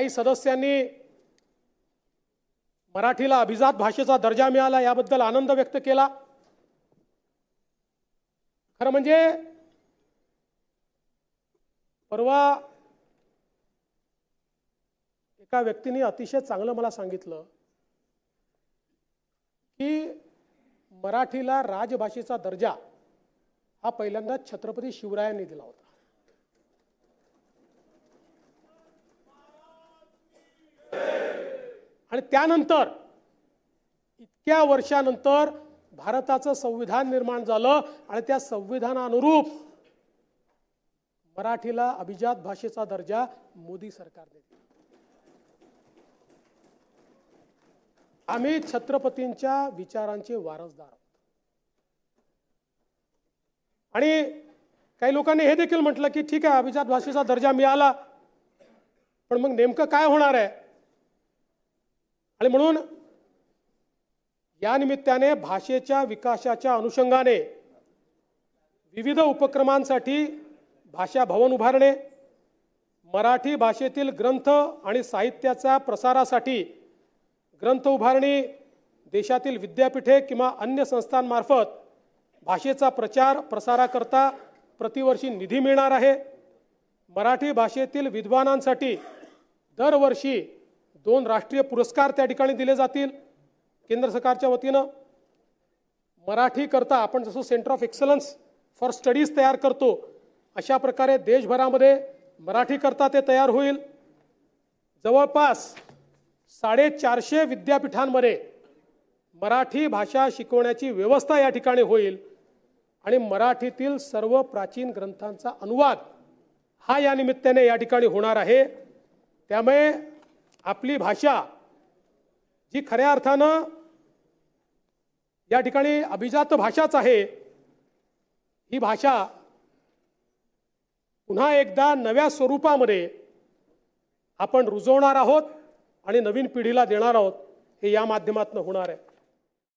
काही सदस्यांनी मराठीला अभिजात भाषेचा दर्जा मिळाला याबद्दल आनंद व्यक्त केला. खरं म्हणजे परवा एका व्यक्तीने अतिशय चांगलं मला सांगितलं की मराठीला राजभाषेचा दर्जा हा पहिल्यांदा छत्रपती शिवरायांनी दिला होता. आणि त्यानंतर इतक्या वर्षानंतर भारताचं संविधान निर्माण झालं आणि त्या संविधानानुरूप मराठीला अभिजात भाषेचा दर्जा मोदी सरकारने दिला आम्ही छत्रपतींच्या विचारांचे वारसदार आहोत. आणि काही लोकांनी हे देखील म्हटलं की ठीक आहे अभिजात भाषेचा दर्जा मिळाला पण मग नेमकं काय होणार आहे? आणि म्हणून या निमित्ताने भाषेच्या विकासाच्या अनुषंगाने विविध उपक्रमांसाठी भाषा भवन उभारणे मराठी भाषेतील ग्रंथ आणि साहित्याच्या प्रसारासाठी ग्रंथ उभारणी देशातील विद्यापीठे किंवा अन्य संस्थांमार्फत भाषेचा प्रचार प्रसाराकरता प्रतिवर्षी निधी मिळणार आहे. मराठी भाषेतील विद्वानांसाठी दरवर्षी दोन राष्ट्रीय पुरस्कार त्या ठिकाणी दिले जातील केंद्र सरकारच्या वतीनं. मराठी करता आपण जसं centre of excellence for studies तयार करतो अशा प्रकारे देशभरामध्ये मराठी करता ते तयार होईल. जवळपास साडेचारशे विद्यापीठांमध्ये मराठी भाषा शिकवण्याची व्यवस्था या ठिकाणी होईल आणि मराठीतील सर्व प्राचीन ग्रंथांचा अनुवाद हा या निमित्ताने या ठिकाणी होणार आहे. त्यामुळे आपली भाषा जी खऱ्या अर्थानं या ठिकाणी अभिजात भाषाच आहे ही भाषा पुन्हा एकदा नव्या स्वरूपामध्ये आपण रुजवणार आहोत आणि नवीन पिढीला देणार आहोत हे या माध्यमातून होणार आहे.